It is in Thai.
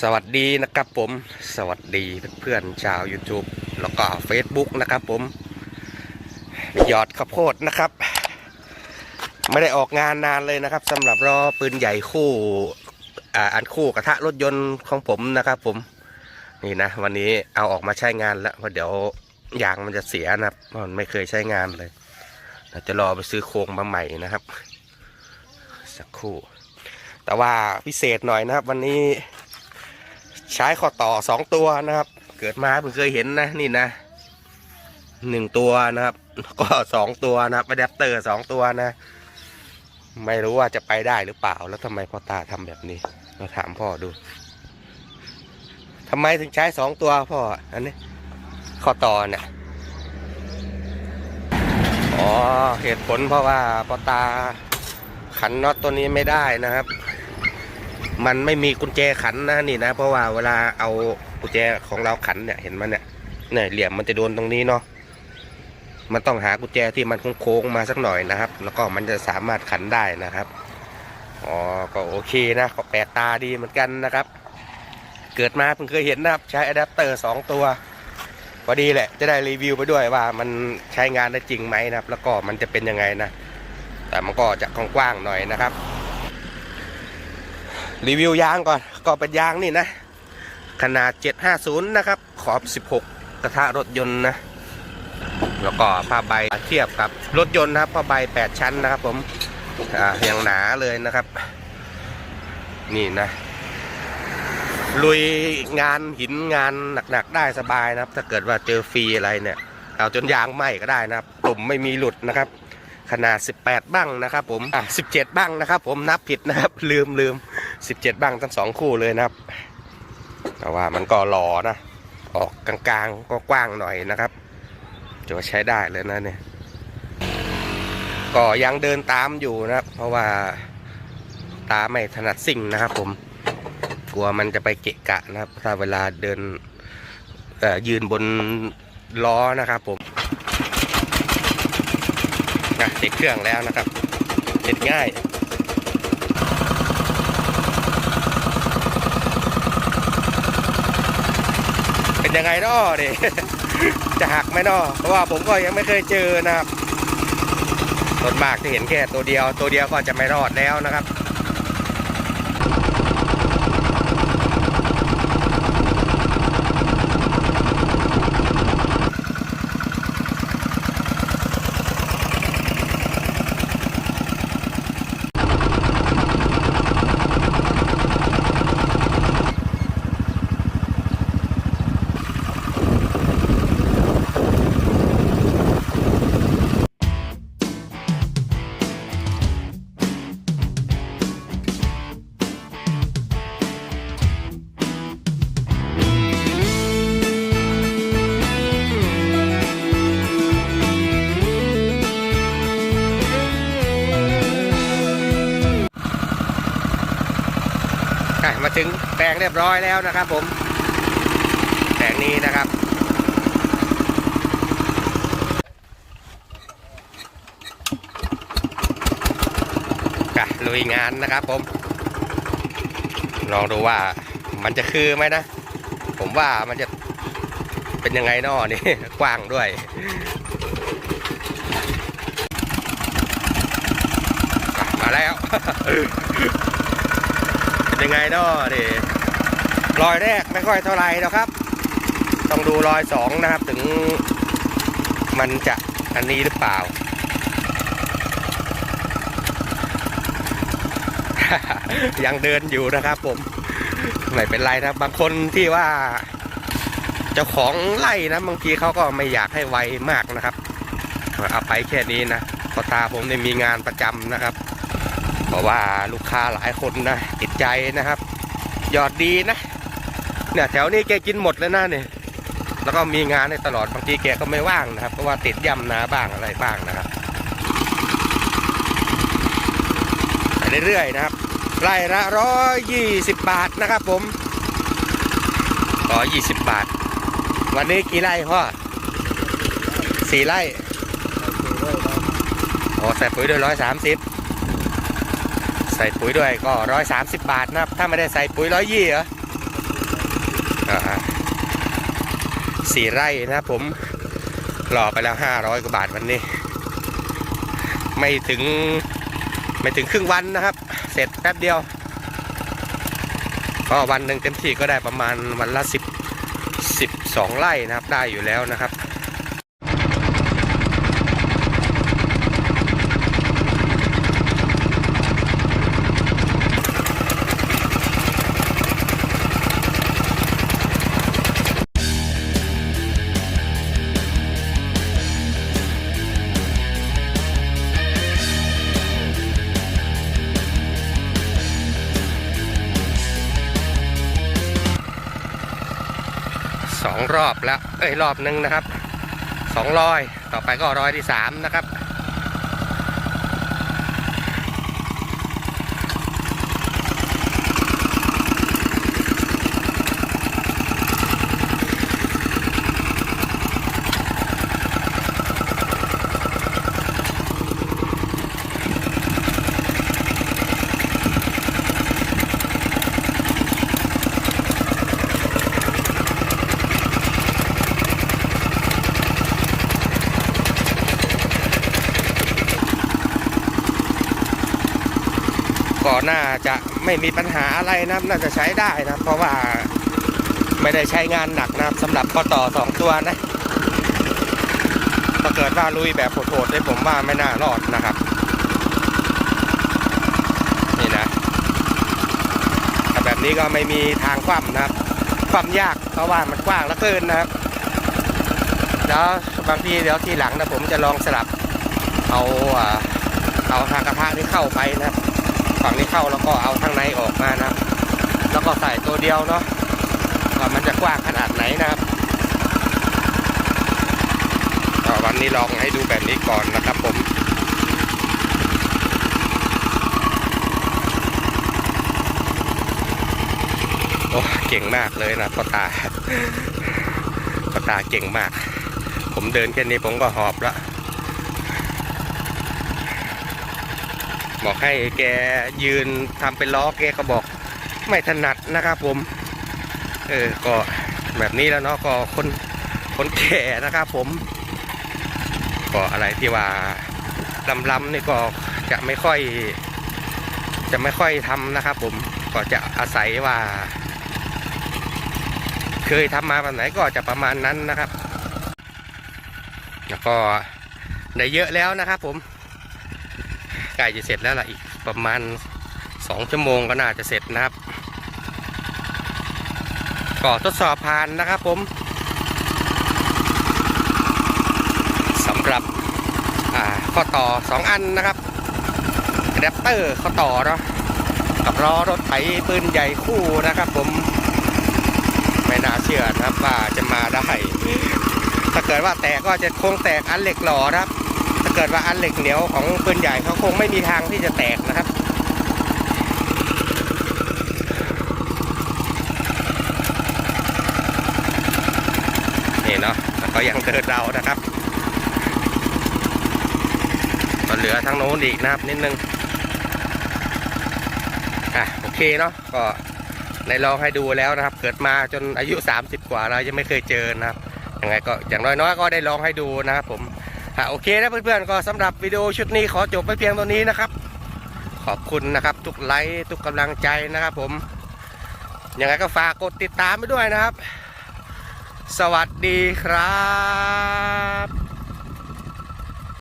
สวัสดีนะครับผมสวัสดีเพื่อนๆชาว YouTube แล้วก็ Facebook นะครับผมหยอดข้าวโพดนะครับ ไม่ได้ออกงานนานเลยนะครับสำหรับรอปืนใหญ่คู่อ่าอันคู่กระทะรถยนต์ของผมนะครับผมนี่นะ วันนี้เอาออกมาใช้งานแล้วเพราะเดี๋ยวยางมันจะเสียนะครับมันไม่เคยใช้งานเลยเราจะรอไปซื้อโครงมาใหม่นะครับ สักครู่ แต่ว่าพิเศษหน่อยนะครับ วันนี้ ใช้ข้อต่อสองตัวนะครับ เกิดมาเพิ่งเคยเห็นนะนี่นะหนึ่งตัวนะครับ ก็สองตัวนะครับอะแดปเตอร์สองตัวนะ ไม่รู้ว่าจะไปได้หรือเปล่าแล้วทำไมพ่อตาทำแบบนี้เราถามพ่อดูทำไมถึงใช้สองตัวพ่ออันนี้ข้อต่อเนี่ยอ๋อเหตุผลเพราะว่าพ่อตาขันน็อตตัวนี้ไม่ได้นะครับ มันไม่มีกุญแจขันนะนี่นะ เพราะว่าเวลาเอากุญแจของเราขันเนี่ยเห็นมันเนี่ยเนี่ยเหลี่ยมมันจะโดนตรงนี้เนาะมันต้องหากุญแจที่มันโค้งๆมาสักหน่อยนะครับ แล้วก็มันจะสามารถขันได้นะครับอ๋อก็โอเคนะก็แปลกตาดีเหมือนกันนะครับ เกิดมาเพิ่งเคยเห็นนะครับ ใช้อะแดปเตอร์สองตัวพอดีแหละจะได้รีวิวไปด้วยว่ามันใช้งานได้จริงไหมนะครับ แล้วก็มันจะเป็นยังไงนะแต่มันก็จะกว้างๆหน่อยนะครับ รีวิวยางก่อนก็เป็นยางนี่นะ ขนาด 750 นะครับ ขอบ 16 กระทะรถยนต์นะ แล้วก็ผ้าใบเทียบกับรถยนต์นะครับผ้าใบ 8 ชั้นนะครับผมอ่าอย่างหนาเลยนะครับ นี่นะ ลุยงานหินงานหนักๆได้สบายนะครับ ถ้าเกิดว่าเจอฟรีอะไรเนี่ย เอาจนยางไหม้ก็ได้นะครับตุ่มไม่มีหลุดนะครับขนาด 18 บ้างนะครับผมอะ17 บ้างนะครับผมนับผิดนะครับ ลืมลืม 17 บ้างทั้งสองคู่เลยนะครับ แต่ว่ามันก็หล่อนะ ออกกลางๆก็กว้างหน่อยนะครับจะใช้ได้เลยนะเนี่ยก็ยังเดินตามอยู่นะครับ เพราะว่าตาไม่ถนัดสิ่งนะครับ ผม กลัวมันจะไปเกะกะนะครับ ถ้าเวลาเดินเอ่ยืนบนล้อนะครับ ผมติดเครื่องแล้วนะครับติดง่าย เป็นยังไงนาะเดิจะหักไหมนาะเพราะว่าผมก็ยังไม่เคยเจอนะครับต้นมากจะเห็นแค่ตัวเดียว ตัวเดียวก็จะไม่รอดแล้วนะครับ มาถึงแปลงเรียบร้อยแล้วนะครับ ผม แปลงนี้นะครับอะลุยงานนะครับผม ลองดูว่ามันจะคือไหมนะ ผมว่ามันจะเป็นยังไงนอนี่กว้างด้วยมาแล้ว ยังไงเนาะดิรอยแรกไม่ค่อยเท่าไรนะครับ ต้องดูรอยสองนะครับ ถึงมันจะอันนี้หรือเปล่า ยังเดินอยู่นะครับผม ไม่เป็นไรนะบางคนที่ว่า เจ้าของไล่นะบางทีเขาก็ไม่อยากให้ไวมากนะครับเอาไปแค่นี้นะพอตาผมเนี่ยมีงานประจำนะครับ ราะว่าลูกค้าหลายคนนะติดใจนะครับยอดดีนะเนี่ยแถวนี้แกกินหมดแล้วนะเนี่ยแล้วก็มีงานในตลอดบางทีแกก็ไม่ว่างนะครับเพราะว่าติดย่ำนาบ้างอะไรบ้างนะครับไปเรื่อยๆนะครับไร่ละร้อยยี่สิบบาทนะครับผมร้อยยี่สิบบาท วันนี้กี่ไร่พ่อสี่ไร่โอ้ใส่ปุ๋ยด้วยร้อยสามสิบ ใส่ปุ๋ยด้วยก็ร้อยสามสิบบาทนะครับ ถ้าไม่ได้ใส่ปุ๋ยร้อยยี่เหรอสี่ไร่นะผมหล่อไปแล้วห้าร้อยกว่าบาทวันนี้ ไม่ถึงไม่ถึงครึ่งวันนะครับ เสร็จแป๊บเดียว ก็วันหนึ่งเต็มที่ก็ได้ประมาณวันละสิบสิบสองไร่นะครับ ได้อยู่แล้วนะครับ รอบแล้ว เอ้ยรอบหนึ่งนะครับสองร้อยต่อไปก็ร้อยที่สามนะครับ ก็น่าจะไม่มีปัญหาอะไรนะครับ น่าจะใช้ได้นะครับเพราะว่าไม่ได้ใช้งานหนักนะครับสำหรับข้อต่อสองตัวนะถ้าเกิดว่าลุยแบบโหดๆได้ผมว่าไม่น่ารอดนะครับ นี่นะแต่แบบนี้ก็ไม่มีทางคว่ำนะครับคว่ำยากเพราะว่ามันกว้างเหลือเกินนะครับแล้วบางทีเดี๋ยวทีหลังนะผมจะลองสลับเอาเอาทางกระทะนี้เข้าไปนะครับ ฝั่งนี้เข้าแล้วก็เอาข้างในออกมานะครับ แล้วก็ใส่ตัวเดียวเนาะว่ามันจะกว้างขนาดไหนนะครับวันนี้ลองให้ดูแบบนี้ก่อนนะครับผมโอ้เก่งมากเลยนะพ่อตาพ่อตาเก่งมาก ผมเดินแค่นี้ผมก็หอบแล้ว บอกให้แกยืนทำเป็นล้อแกก็บอกไม่ถนัดนะครับผม เออก็แบบนี้แล้วเนาะก็คนคนแก่นะครับผม ก็อะไรที่ว่าลำลำๆนี่ก็จะไม่ค่อย จะไม่ค่อยทำนะครับผมก็จะอาศัยว่า เคยทำมาแบบไหนก็จะประมาณนั้นนะครับ แล้วก็ได้เยอะแล้วนะครับผม กล้จะเสร็จแล้วล่ะอีกประมาณสองชั่วโมงก็น่าจะเสร็จนะครับก็ทดสอบผ่านนะครับผมสำหรับข้อต่อสองอันนะครับแรปเตอร์ข้อต่อเนาะกับล้อรถไถปืนใหญ่คู่นะครับผมไม่น่าเชื่อนะครับว่าจะมาได้ ถ้าเกิดว่าแตกก็จะคงแตกอันเหล็กหล่อครับ ถ้าเกิดว่าอันเหล็กเหนียวของปืนใหญ่เขาคงไม่มีทางที่จะแตกนะครับนี่เนาะก็ยังเดินเรานะครับก็เหลือทางโน้นอีกนะครับนิดนึงอะโอเคเนาะก็ในลองให้ดูแล้วนะครับ เกิดมาจนอายุ 30 กว่าเรายังไม่เคยเจอนะครับยังไงก็อย่างน้อยๆก็ได้ลองให้ดูนะครับผม อะโอเคนะเพื่อนๆก็สำหรับวิดีโอชุดนี้ขอจบไปเพียงตัวนี้นะครับ ขอบคุณนะครับ ทุกไลค์ทุกกำลังใจนะครับ ผมยังไงก็ฝากกดติดตามไปด้วยนะครับ สวัสดีครับ